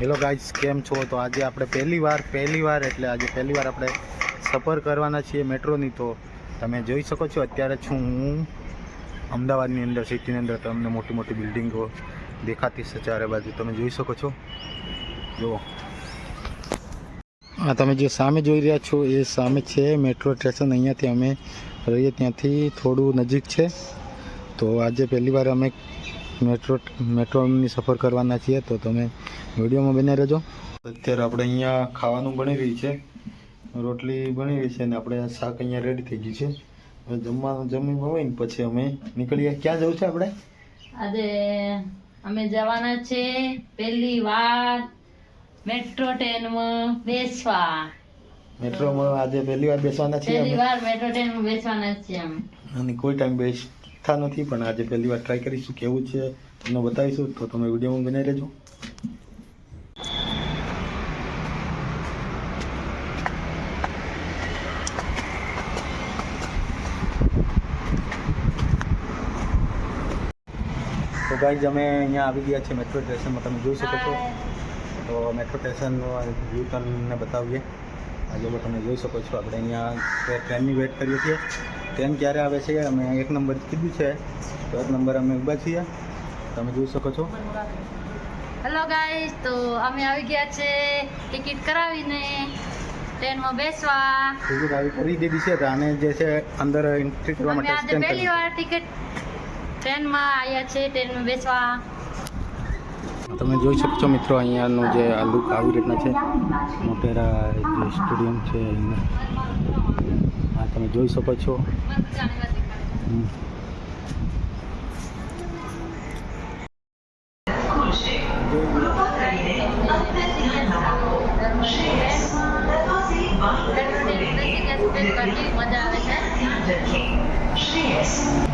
Hello guys કેમ છો? તો આજે આપણે પહેલી વાર પહેલી વાર એટલે આજે પહેલી વાર આપણે સફર કરવાના છીએ મેટ્રોની. તો તમે જોઈ શકો છો, અત્યારે છું હું અમદાવાદની અંદર, સિટીની અંદર. તમને મોટી મોટી બિલ્ડિંગો દેખાતી છે ચારે બાજુ. તમે જોઈ શકો છો. જુઓ. આ તમે જે સામે જોઈ રહ્યા છો, એ સામે છે મેટ્રો સ્ટેશન. અહીંયાથી અમે રહીએ ત્યાંથી થોડું નજીક છે. તો આજે પહેલી વાર અમે મેટ્રો મેટ્રોની સફર કરવાના છીએ તો તમે વિડીયોમાં બને રહેજો. અત્યારે આપણે અહીંયા ખાવાનું બની રહ્યું છે રોટલી બની રહી છે અને આપણે શાક અહીંયા રેડી થઈ ગયું છે. હવે જમવાનું જમી હોય ને પછી અમે નીકળીએ. ક્યાં જવું છે આપણે? આજે અમે જવાના છે પહેલી વાર મેટ્રો ટ્રેનમાં બેસવા. મેટ્રોમાં આજે પહેલી વાર બેસવાના છીએ પહેલી વાર મેટ્રો ટ્રેનમાં બેસવાના છીએ અમે. અને કોઈ ટાઈમ બેસતા નથી, પણ આજે પહેલી વાર ટ્રાય કરીશું, કેવું છે તમને બતાવીશું, તો તમે વિડીયોમાં બનાવી રહેજો તો ગાઈઝ અમે અહીંયા આવી ગયા છીએ મેટ્રો સ્ટેશનમાં તમે જોઈ શકો છો. તો મેટ્રો સ્ટેશનનો વ્યૂ તમને બતાવીએ. આજે તમે જોઈ શકો છો, આપણે અહીંયા ટ્રેનની વેટ કરીએ છીએ. ટ્રેન ક્યારે આવે છે? અમે એક નંબર કીધું છે. તો એક નંબર અમે ઊભા છીએ. તમે જોઈ શકો છો. હેલો ગાઈસ તો અમે આવી ગયા છે ટિકિટ કરાવીને. ટ્રેનમાં બેસવા. ટિકિટ આવી કરી દીધી છે. તો આને જે છે અંદર એન્ટ્રી કરવા માટે પહેલી વાર ટિકિટ ટ્રેનમાં આવ્યા છે ટ્રેનમાં બેસવા. તમે જોઈ શકો છો મિત્રો અહીંયાનું જે આ લુક આવી રીતના છે. મોટેરા જે સ્ટેડિયમ છે હા તમે જોઈ શકો છો. મજા આવે છે